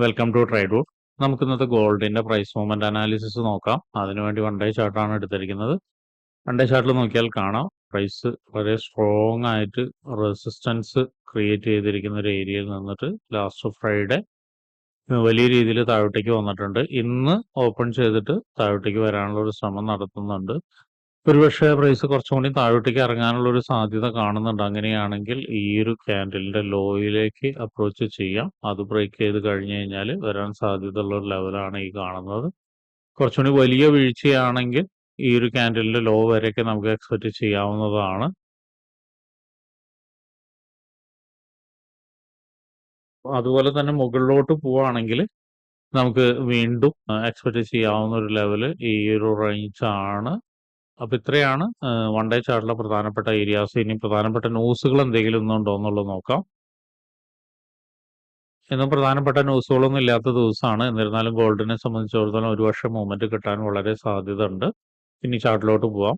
Welcome to tried root നമുക്ക് ഇന്നത്തെ ഗോൾഡിന്റെ പ്രൈസ് മൂവ്മെന്റ് അനാലിസിസ് നോക്കാം. അതിനുവേണ്ടി വൺ ഡേ ചാർട്ടാണ് എടുത്തിരിക്കുന്നത്. വൺ ഡേ ചാർട്ടിൽ നോക്കിയാൽ കാണാം. പ്രൈസ് വളരെ സ്ട്രോങ് ആയിട്ട് റെസിസ്റ്റൻസ് ക്രിയേറ്റ് ചെയ്തിരിക്കുന്ന ഒരു ഏരിയയിൽ നിന്നിട്ട് ലാസ്റ്റ് ഫ്രൈഡേ വലിയ രീതിയിൽ താഴോട്ടേക്ക് വന്നിട്ടുണ്ട്. ഇന്ന് ഓപ്പൺ ചെയ്തിട്ട് താഴോട്ടേക്ക് വരാനുള്ള ഒരു ശ്രമം നടത്തുന്നുണ്ട്. ഒരുപക്ഷെ പ്രൈസ് കുറച്ചും കൂടി താഴോട്ടേക്ക് ഇറങ്ങാനുള്ള ഒരു സാധ്യത കാണുന്നുണ്ട്. അങ്ങനെയാണെങ്കിൽ ഈ ഒരു ക്യാൻഡലിന്റെ ലോയിലേക്ക് അപ്രോച്ച് ചെയ്യാം. അത് ബ്രേക്ക് ചെയ്ത് കഴിഞ്ഞു കഴിഞ്ഞാൽ വരാൻ സാധ്യതയുള്ള ഒരു ലെവലാണ് ഈ കാണുന്നത്. കുറച്ചുകൂടി വലിയ വീഴ്ചയാണെങ്കിൽ ഈ ഒരു ക്യാൻഡലിന്റെ ലോ വരെയൊക്കെ നമുക്ക് എക്സ്പെക്ട് ചെയ്യാവുന്നതാണ്. അതുപോലെ തന്നെ മുകളിലോട്ട് പോവുകയാണെങ്കിൽ നമുക്ക് വീണ്ടും എക്സ്പെക്ട് ചെയ്യാവുന്ന ഒരു ലെവൽ ഈ ഒരു റേഞ്ച് ആണ്. അപ്പൊ ഇത്രയാണ് വൺ ഡേ ചാർട്ടിലെ പ്രധാനപ്പെട്ട ഏരിയാസ് ഇനി പ്രധാനപ്പെട്ട ന്യൂസുകൾ എന്തെങ്കിലും ഒന്നുണ്ടോ എന്നുള്ളത് നോക്കാം. ഇന്നും പ്രധാനപ്പെട്ട ന്യൂസുകളൊന്നും ഇല്ലാത്ത ദിവസമാണ് എന്നിരുന്നാലും ഗോൾഡിനെ സംബന്ധിച്ചിടത്തോളം ഒരു വർഷം മൂവ്മെന്റ് കിട്ടാൻ വളരെ സാധ്യത ഉണ്ട് ഇനി ചാർട്ടിലോട്ട് പോവാം.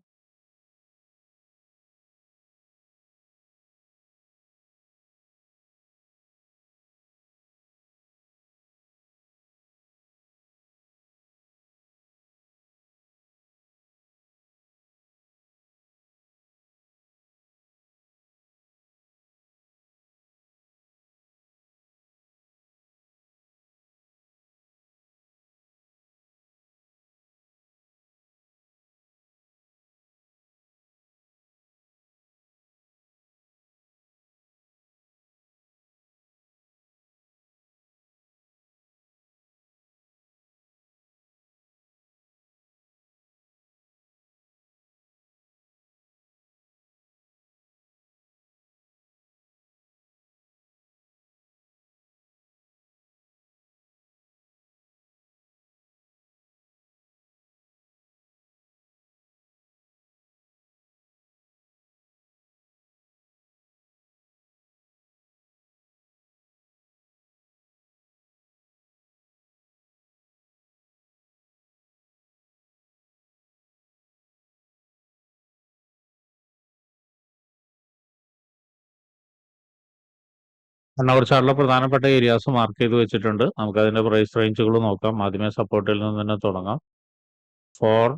ചാർട്ടിലെ പ്രധാനപ്പെട്ട ഏരിയാസ് മാർക്ക് ചെയ്ത് വെച്ചിട്ടുണ്ട്. നമുക്ക് അതിന്റെ പ്രൈസ് റേഞ്ചുകൾ നോക്കാം. ആദ്യമേ സപ്പോർട്ടിൽ നിന്ന് തന്നെ തുടങ്ങാം. Four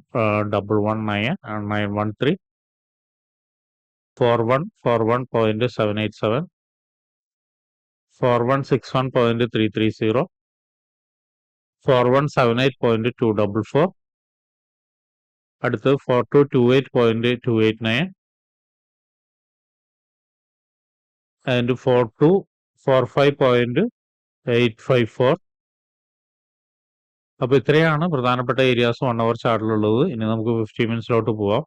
double one nine nine one three four one four one point seven eight seven four one six one point three three zero four one seven eight point two double four അടുത്ത് four two two eight point two eight nine and four two four five point eight five four അപ്പൊ ഇത്രയാണ് പ്രധാനപ്പെട്ട areas one hour ചാർട്ടിലുള്ളത് ഇനി നമുക്ക് fifty മിനിറ്റ്സിലോട്ട് പോവാം.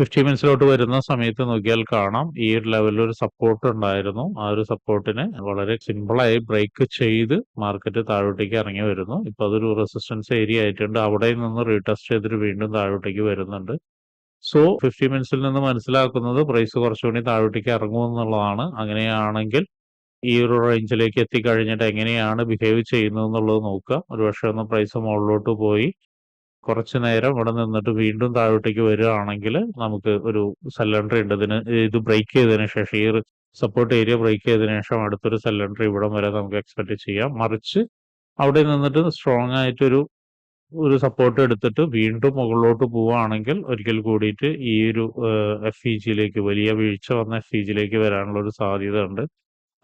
Fifty മിനിറ്റ്സിലോട്ട് വരുന്ന സമയത്ത് നോക്കിയാൽ കാണാം. ഈ ഒരു ലെവലിൽ ഒരു സപ്പോർട്ട് ഉണ്ടായിരുന്നു. ആ ഒരു സപ്പോർട്ടിനെ വളരെ സിമ്പിളായി ബ്രേക്ക് ചെയ്ത് മാർക്കറ്റ് താഴോട്ടേക്ക് ഇറങ്ങി വരുന്നു. ഇപ്പൊ അതൊരു റെസിസ്റ്റൻസ് ഏരിയ ആയിട്ടുണ്ട്. അവിടെ നിന്ന് റീടെസ്റ്റ് ചെയ്തിട്ട് വീണ്ടും താഴോട്ടേക്ക് വരുന്നുണ്ട്. സോ ഫിഫ്റ്റി മിനിറ്റ്സിൽ നിന്ന് മനസ്സിലാക്കുന്നത് പ്രൈസ് കുറച്ചുകൂടി താഴോട്ടേക്ക് ഇറങ്ങുമെന്നുള്ളതാണ് അങ്ങനെയാണെങ്കിൽ ഈ ഒരു റേഞ്ചിലേക്ക് എത്തിക്കഴിഞ്ഞിട്ട് എങ്ങനെയാണ് ബിഹേവ് ചെയ്യുന്നത് എന്നുള്ളത് നോക്കുക. ഒരുപക്ഷെ ഒന്ന് പ്രൈസ് മുകളിലോട്ട് പോയി. കുറച്ച് നേരം ഇവിടെ നിന്നിട്ട് വീണ്ടും താഴോട്ടേക്ക് വരികയാണെങ്കിൽ നമുക്ക് ഒരു സിലിണ്ടർ ഉണ്ട്. ഇതിന് ഇത് ബ്രേക്ക് ചെയ്തതിന് ശേഷം ഈ സപ്പോർട്ട് ഏരിയ ബ്രേക്ക് ചെയ്തതിനു ശേഷം അടുത്തൊരു സിലിണ്ടർ ഇവിടം വരെ നമുക്ക് എക്സ്പെക്ട് ചെയ്യാം. മറിച്ച് അവിടെ നിന്നിട്ട് സ്ട്രോങ് ആയിട്ടൊരു ഒരു സപ്പോർട്ട് എടുത്തിട്ട് വീണ്ടും മുകളിലോട്ട് പോവുകയാണെങ്കിൽ ഒരിക്കൽ കൂടിയിട്ട് ഈ ഒരു എഫ് ഇ ജിയിലേക്ക് വലിയ വീഴ്ച വന്ന എഫ് ഇ ജിയിലേക്ക് വരാനുള്ള ഒരു സാധ്യത ഉണ്ട്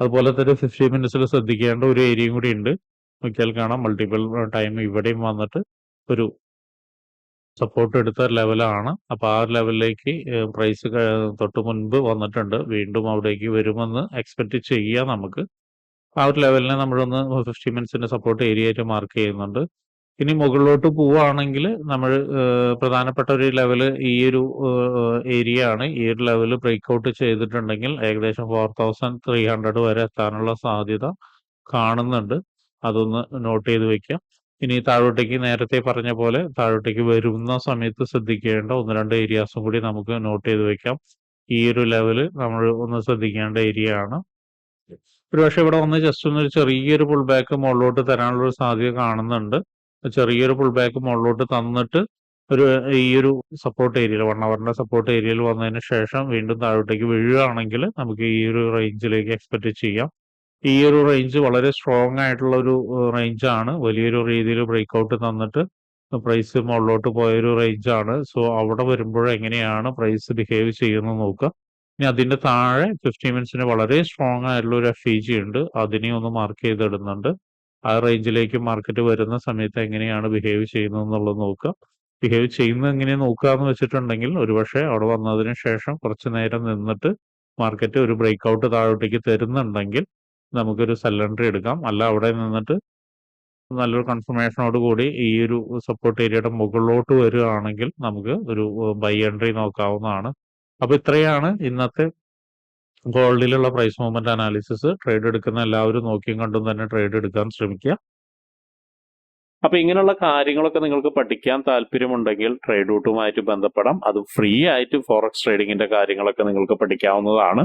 അതുപോലെ തന്നെ ഫിഫ്റ്റി മിനിറ്റ്സിൽ ശ്രദ്ധിക്കേണ്ട ഒരു ഏരിയയും കൂടി ഉണ്ട്. നോക്കിയാൽ കാണാം. മൾട്ടിപ്പിൾ ടൈം ഇവിടെയും വന്നിട്ട് ഒരു സപ്പോർട്ട് എടുത്ത ലെവലാണ് അപ്പോൾ ആ ലെവലിലേക്ക് പ്രൈസ് തൊട്ട് മുൻപ് വന്നിട്ടുണ്ട്. വീണ്ടും അവിടേക്ക് വരുമെന്ന് എക്സ്പെക്റ്റ് ചെയ്യാം നമുക്ക്. ആ ഒരു ലെവലിനെ നമ്മളൊന്ന് ഫിഫ്റ്റി മിനിറ്റ്സിന്റെ സപ്പോർട്ട് ഏരിയ ആയിട്ട് മാർക്ക് ചെയ്യുന്നുണ്ട്. ഇനി മുകളിലോട്ട് പോവുകയാണെങ്കിൽ നമ്മൾ പ്രധാനപ്പെട്ട ഒരു ലെവൽ ഈ ഒരു ഏരിയ ആണ് ഈ ഒരു ലെവൽ ബ്രേക്ക് ഔട്ട് ചെയ്തിട്ടുണ്ടെങ്കിൽ ഏകദേശം ഫോർ തൗസൻഡ് ത്രീ ഹൺഡ്രഡ് വരെ എത്താനുള്ള സാധ്യത കാണുന്നുണ്ട്. അതൊന്ന് നോട്ട് ചെയ്ത് വെക്കാം. ഇനി താഴോട്ടേക്ക് നേരത്തെ പറഞ്ഞ പോലെ താഴോട്ടേക്ക് വരുന്ന സമയത്ത് ശ്രദ്ധിക്കേണ്ട ഒന്ന് രണ്ട് ഏരിയാസും കൂടി നമുക്ക് നോട്ട് ചെയ്ത് വെക്കാം. ഈ ഒരു ലെവൽ നമ്മൾ ഒന്ന് ശ്രദ്ധിക്കേണ്ട ഏരിയ ആണ്. ഒരു പക്ഷെ ഇവിടെ വന്ന് ജസ്റ്റ് ഒന്ന് ചെറിയൊരു പുൾ ബാക്ക് മുകളിലോട്ട് തരാനുള്ള ഒരു സാധ്യത കാണുന്നുണ്ട്. ചെറിയൊരു പുൾ ബാക്ക് മുകളിലോട്ട് തന്നിട്ട് ഒരു ഈ ഒരു സപ്പോർട്ട് ഏരിയയിൽ വൺ അവറിന്റെ സപ്പോർട്ട് ഏരിയയിൽ വന്നതിന് ശേഷം വീണ്ടും താഴോട്ടേക്ക് വീഴുകയാണെങ്കിൽ നമുക്ക് ഈ ഒരു റേഞ്ചിലേക്ക് എക്സ്പെക്ട് ചെയ്യാം. ഈ ഒരു റേഞ്ച് വളരെ സ്ട്രോങ് ആയിട്ടുള്ള ഒരു റേഞ്ച് ആണ്. വലിയൊരു രീതിയിൽ ബ്രേക്ക്ഔട്ട് തന്നിട്ട് പ്രൈസ് മുകളിലോട്ട് പോയൊരു റേഞ്ച് ആണ്. സോ അവിടെ വരുമ്പോൾ എങ്ങനെയാണ് പ്രൈസ് ബിഹേവ് ചെയ്യുന്നത് നോക്കുക ഇനി അതിന്റെ താഴെ ഫിഫ്റ്റി മിനിറ്റ്സിന് വളരെ സ്ട്രോങ് ആയിട്ടുള്ള ഒരു എഫ് ജി ഉണ്ട്. അതിനെ ഒന്ന് മാർക്ക് ചെയ്തിടുന്നുണ്ട്. ആ റേഞ്ചിലേക്ക് മാർക്കറ്റ് വരുന്ന സമയത്ത് എങ്ങനെയാണ് ബിഹേവ് ചെയ്യുന്നത് എന്നുള്ളത് നോക്കുക ബിഹേവ് ചെയ്യുന്നത് എങ്ങനെ നോക്കുക എന്ന് വെച്ചിട്ടുണ്ടെങ്കിൽ ഒരുപക്ഷെ അവിടെ വന്നതിന് ശേഷം കുറച്ച് നേരം നിന്നിട്ട് മാർക്കറ്റ് ഒരു ബ്രേക്ക് ഔട്ട് താഴോട്ടേക്ക് തരുന്നുണ്ടെങ്കിൽ നമുക്കൊരു സെല്ലൻട്രി എടുക്കാം. അല്ല അവിടെ നിന്നിട്ട് നല്ലൊരു കൺഫർമേഷനോട് കൂടി ഈ ഒരു സപ്പോർട്ട് ഏരിയയുടെ മുകളിലോട്ട് വരികയാണെങ്കിൽ നമുക്ക് ഒരു ബൈ എൻട്രി നോക്കാവുന്നതാണ്. അപ്പൊ ഇത്രയാണ് ഇന്നത്തെ ഗോൾഡിലുള്ള പ്രൈസ് മൂവ്മെന്റ് അനാലിസിസ് ട്രേഡ് എടുക്കുന്ന എല്ലാവരും നോക്കിയും കണ്ടും തന്നെ ട്രേഡ് എടുക്കാൻ ശ്രമിക്കുക. അപ്പൊ ഇങ്ങനെയുള്ള കാര്യങ്ങളൊക്കെ നിങ്ങൾക്ക് പഠിക്കാൻ താല്പര്യമുണ്ടെങ്കിൽ ട്രേഡ് റൂട്ടുമായിട്ട് ബന്ധപ്പെടാം. അത് ഫ്രീ ആയിട്ട് ഫോറക്സ് ട്രേഡിങ്ങിന്റെ കാര്യങ്ങളൊക്കെ നിങ്ങൾക്ക് പഠിക്കാവുന്നതാണ്.